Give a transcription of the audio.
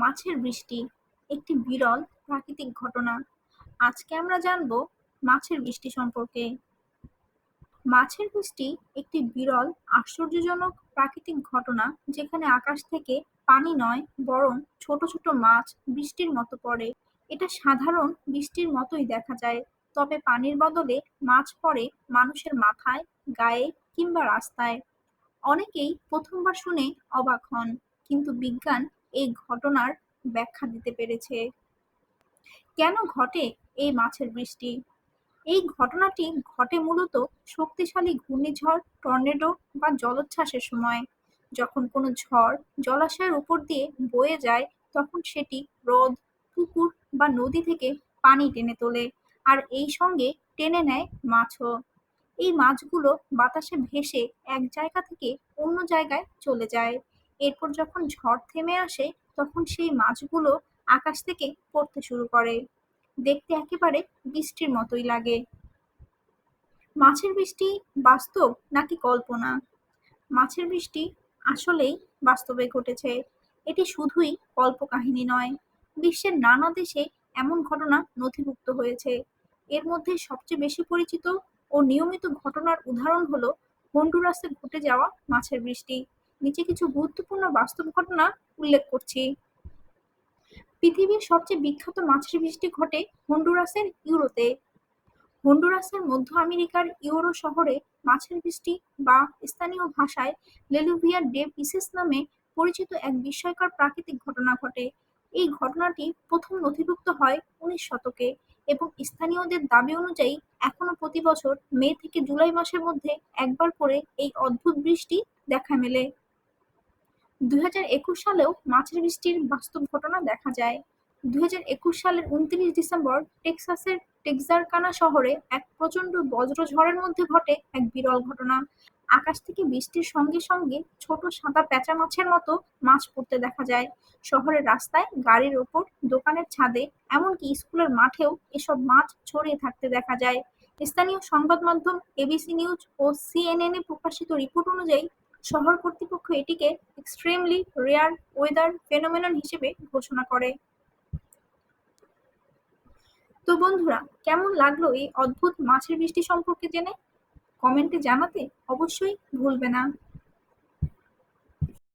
মাছের বৃষ্টি, একটি বিরল প্রাকৃতিক ঘটনা। আজকে আমরা জানব মাছের বৃষ্টি সম্পর্কে। মাছের বৃষ্টি একটি বিরল, আশ্চর্যজনক প্রাকৃতিক ঘটনা যেখানে আকাশ থেকে পানি নয়, বরং ছোট ছোট মাছ বৃষ্টির মতো পড়ে। এটা সাধারণ বৃষ্টির মতোই দেখা যায়, তবে পানির বদলে মাছ পড়ে মানুষের মাথায়, গায়ে কিংবা রাস্তায়। অনেকেই প্রথমবার শুনে অবাক হন, কিন্তু বিজ্ঞান এই ঘটনার ব্যাখ্যা দিতে পেরেছে। কেন ঘটে এই মাছের বৃষ্টি? এই ঘটনাটি ঘটে মূলত শক্তিশালী ঘূর্ণিঝড়, টর্নেডো বা জলোচ্ছ্বাসের সময়। যখন কোনো ঝড় জলাশয়ের উপর দিয়ে বয়ে যায়, তখন সেটি হ্রদ, পুকুর বা নদী থেকে পানি টেনে তোলে আর এই সঙ্গে টেনে নেয় মাছও। এই মাছগুলো বাতাসে ভেসে এক জায়গা থেকে অন্য জায়গায় চলে যায়। এরপর যখন ঝড় থেমে আসে, তখন সেই মাছগুলো আকাশ থেকে পড়তে শুরু করে। দেখতে একেবারে বৃষ্টির মতোই লাগে। মাছের বৃষ্টি বাস্তব নাকি কল্পনা? মাছের বৃষ্টি আসলেই বাস্তবে ঘটেছে। এটি শুধুই কল্পকাহিনী নয়, বিশ্বের নানা দেশে এমন ঘটনা নথিভুক্ত হয়েছে। এর মধ্যে সবচেয়ে বেশি পরিচিত ও নিয়মিত ঘটনার উদাহরণ হলো, হন্ডুরাসে ঘটে যাওয়া মাছের বৃষ্টি। নিচে কিছু গুরুত্বপূর্ণ বাস্তব ঘটনা উল্লেখ করছি। পৃথিবীর সবচেয়ে বিখ্যাত মাছের বৃষ্টি ঘটে হন্ডুরাসের ইউরোতে। হন্ডুরাসের মধ্য আমেরিকার ইউরো শহরে মাছের বৃষ্টি বা স্থানীয় ভাষায় লেলুভিয়া ডে পিসেস নামে পরিচিত এক বিস্ময়কর প্রাকৃতিক ঘটনা ঘটে। এই ঘটনাটি প্রথম নথিভুক্ত হয় উনিশ শতকে এবং স্থানীয়দের দাবি অনুযায়ী এখনও প্রতি বছর মে থেকে জুলাই মাসের মধ্যে একবার করে এই অদ্ভুত বৃষ্টি দেখা মেলে। দুই হাজার একুশ সালেও মাছের বৃষ্টির বাস্তব ঘটনা দেখা যায়। দুই হাজার একুশ সালের উনত্রিশ ডিসেম্বর টেক্সাসের টেক্সারকানা শহরে এক প্রচণ্ড বজ্রঝড়ের মধ্যে ঘটে এক বিরল ঘটনা। আকাশ থেকে বৃষ্টির সঙ্গে সঙ্গে ছোট সাদা প্যাঁচা মাছের মতো মাছ পড়তে দেখা যায়। শহরের রাস্তায় গাড়ির ওপর, দোকানের ছাদে, এমনকি স্কুলের মাঠেও এসব মাছ ছড়িয়ে থাকতে দেখা যায়। স্থানীয় সংবাদ মাধ্যম এবিসি নিউজ ও সিএনএন প্রকাশিত রিপোর্ট অনুযায়ী শহর কর্তৃপক্ষ এটিকে এক্সট্রিমলি রেয়ার ওয়েদার ফেনোমেনন হিসেবে ঘোষণা করে। তো বন্ধুরা, কেমন লাগল এই অদ্ভুত মাছের বৃষ্টি সম্পর্কে জেনে? কমেন্টে জানাতে অবশ্যই ভুলবে না।